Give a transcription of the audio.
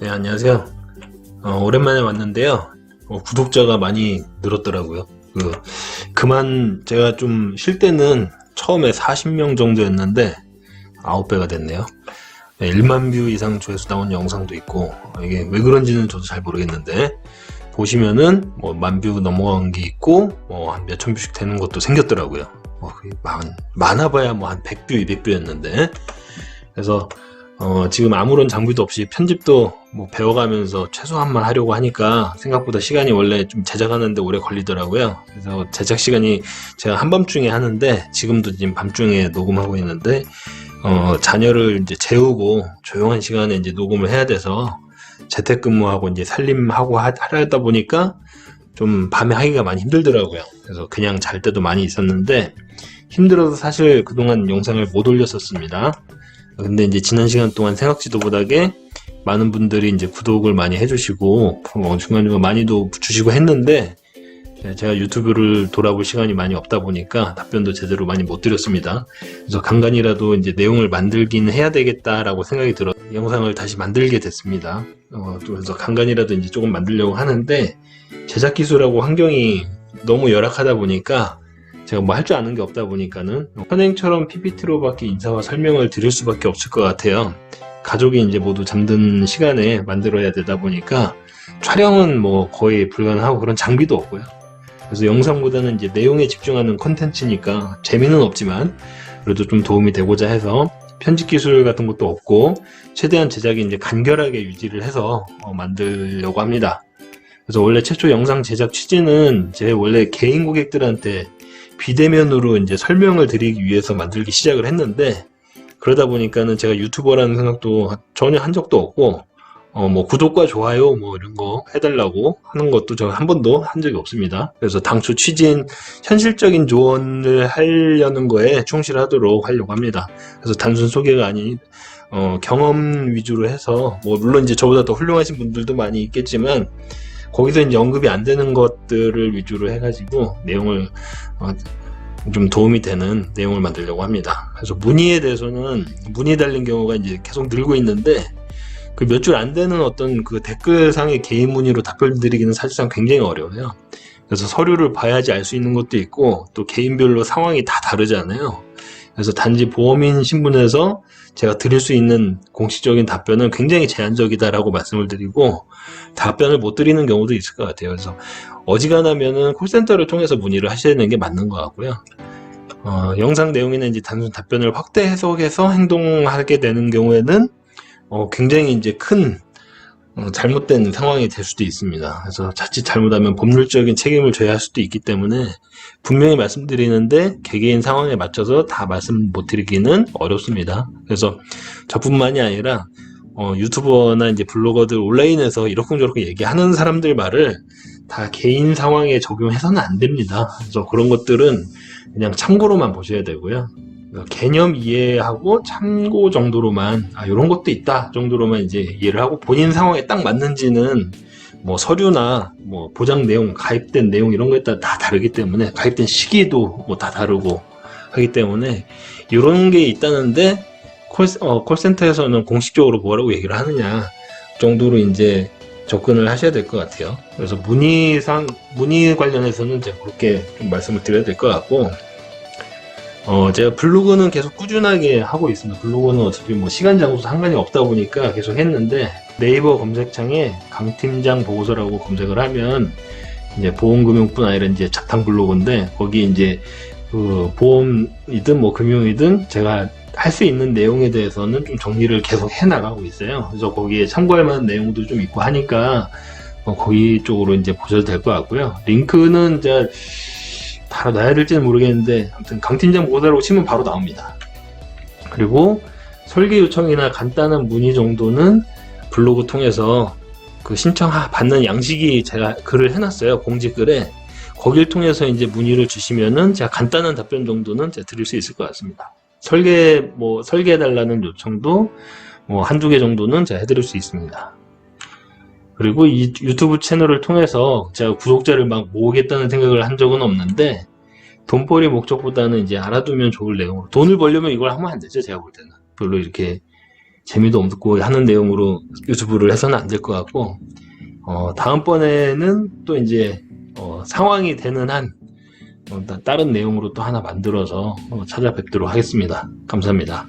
네, 안녕하세요. 어, 오랜만에 왔는데요. 어, 구독자가 많이 늘었더라고요. 그, 그만 제가 좀 쉴 때는 처음에 40명 정도였는데 9배가 됐네요. 네, 1만 뷰 이상 조회수 나온 영상도 있고 어, 이게 왜 그런지는 저도 잘 모르겠는데 보시면은 뭐 만 뷰 넘어간 게 있고 뭐한 몇천 뷰씩 되는 것도 생겼더라고요. 뭐 많, 많아봐야 뭐 한 100뷰, 200뷰였는데 그래서 어, 지금 아무런 장비도 없이 편집도 뭐 배워가면서 최소한만 하려고 하니까 생각보다 시간이 원래 좀 제작하는데 오래 걸리더라고요. 그래서 제작 시간이 제가 한밤중에 하는데 지금도 지금 밤중에 녹음하고 있는데 어, 자녀를 이제 재우고 조용한 시간에 이제 녹음을 해야 돼서 재택근무하고 이제 살림하고 하, 하려다 보니까 좀 밤에 하기가 많이 힘들더라고요. 그래서 그냥 잘 때도 많이 있었는데 힘들어서 사실 그동안 영상을 못 올렸었습니다. 근데 이제 지난 시간 동안 생각지도 못하게 많은 분들이 이제 구독을 많이 해주시고 어, 중간중간 많이도 주시고 했는데 제가 유튜브를 돌아볼 시간이 많이 없다 보니까 답변도 제대로 많이 못 드렸습니다. 그래서 간간이라도 이제 내용을 만들긴 해야 되겠다라고 생각이 들어 영상을 다시 만들게 됐습니다. 어, 또 그래서 간간이라도 이제 조금 만들려고 하는데 제작 기술하고 환경이 너무 열악하다 보니까 제가 뭐 할 줄 아는 게 없다 보니까는 현행처럼 PPT로밖에 인사와 설명을 드릴 수밖에 없을 것 같아요. 가족이 이제 모두 잠든 시간에 만들어야 되다 보니까 촬영은 뭐 거의 불가능하고 그런 장비도 없고요. 그래서 영상보다는 이제 내용에 집중하는 컨텐츠니까 재미는 없지만 그래도 좀 도움이 되고자 해서 편집 기술 같은 것도 없고 최대한 제작이 이제 간결하게 유지를 해서 어, 만들려고 합니다. 그래서 원래 최초 영상 제작 취지는 제 원래 개인 고객들한테 비대면으로 이제 설명을 드리기 위해서 만들기 시작을 했는데 그러다 보니까는 제가 유튜버라는 생각도 전혀 한 적도 없고 어 뭐 구독과 좋아요 뭐 이런 거 해달라고 하는 것도 저한 번도 한 적이 없습니다. 그래서 당초 취지인 현실적인 조언을 하려는 거에 충실하도록 하려고 합니다. 그래서 단순 소개가 아닌 어, 경험 위주로 해서 뭐 물론 이제 저보다 더 훌륭하신 분들도 많이 있겠지만 거기서 이제 언급이 안 되는 것들을 위주로 해가지고 내용을 어, 좀 도움이 되는 내용을 만들려고 합니다. 그래서 문의에 대해서는 문의 달린 경우가 이제 계속 늘고 있는데 그 몇 줄 안 되는 어떤 그 댓글상의 개인 문의로 답변 드리기는 사실상 굉장히 어려워요. 그래서 서류를 봐야지 알 수 있는 것도 있고 또 개인별로 상황이 다 다르잖아요. 그래서 단지 보험인 신분에서 제가 드릴 수 있는 공식적인 답변은 굉장히 제한적이다라고 말씀을 드리고 답변을 못 드리는 경우도 있을 것 같아요. 그래서 어지간하면은 콜센터를 통해서 문의를 하시는 게 맞는 것 같고요. 어, 영상 내용이나 이제 단순 답변을 확대 해석해서 행동하게 되는 경우에는 어, 굉장히 이제 큰 어, 잘못된 상황이 될 수도 있습니다. 그래서 자칫 잘못하면 법률적인 책임을 져야 할 수도 있기 때문에 분명히 말씀드리는데 개개인 상황에 맞춰서 다 말씀 못 드리기는 어렵습니다. 그래서 저뿐만이 아니라 어, 유튜버나 이제 블로거들 온라인에서 이러쿵저러쿵 얘기하는 사람들 말을 다 개인 상황에 적용해서는 안 됩니다. 그래서 그런 것들은 그냥 참고로만 보셔야 되고요. 개념 이해하고 참고 정도로만 아 이런 것도 있다 정도로만 이제 이해를 하고 본인 상황에 딱 맞는지는 뭐 서류나 뭐 보장 내용 가입된 내용 이런 거에 따라 다 다르기 때문에 가입된 시기도 뭐 다 다르고 하기 때문에 이런 게 있다는데 콜, 어, 콜센터에서는 공식적으로 뭐라고 얘기를 하느냐 정도로 이제 접근을 하셔야 될 것 같아요. 그래서 문의상 문의 관련해서는 이제 그렇게 좀 말씀을 드려야 될 것 같고 어, 제가 블로그는 계속 꾸준하게 하고 있습니다. 블로그는 어차피 뭐 시간 장소 상관이 없다 보니까 계속 했는데 네이버 검색창에 강팀장 보고서라고 검색을 하면 이제 보험금융뿐 아니라 이제 자탕 블로그인데 거기 이제 그 보험이든 뭐 금융이든 제가 할 수 있는 내용에 대해서는 좀 정리를 계속 해 나가고 있어요. 그래서 거기에 참고할 만한 내용도 좀 있고 하니까 어, 거기 쪽으로 이제 보셔도 될 것 같고요. 링크는 제가 바로 나야 될지는 모르겠는데 아무튼 강팀장 보고서라고 치면 바로 나옵니다. 그리고 설계 요청이나 간단한 문의 정도는 블로그 통해서 그 신청 받는 양식이 제가 글을 해놨어요 공지 글에 거길 통해서 이제 문의를 주시면은 제가 간단한 답변 정도는 제가 드릴 수 있을 것 같습니다. 설계 뭐 설계해 달라는 요청도 뭐 한두 개 정도는 제가 해드릴 수 있습니다. 그리고 이 유튜브 채널을 통해서 제가 구독자를 막 모으겠다는 생각을 한 적은 없는데 돈벌이 목적보다는 이제 알아두면 좋을 내용으로 돈을 벌려면 이걸 하면 안 되죠 제가 볼 때는. 별로 이렇게 재미도 없고 뭐 하는 내용으로 유튜브를 해서는 안 될 것 같고 어, 다음번에는 또 이제 어, 상황이 되는 한 어, 다른 내용으로 또 하나 만들어서 어, 찾아뵙도록 하겠습니다. 감사합니다.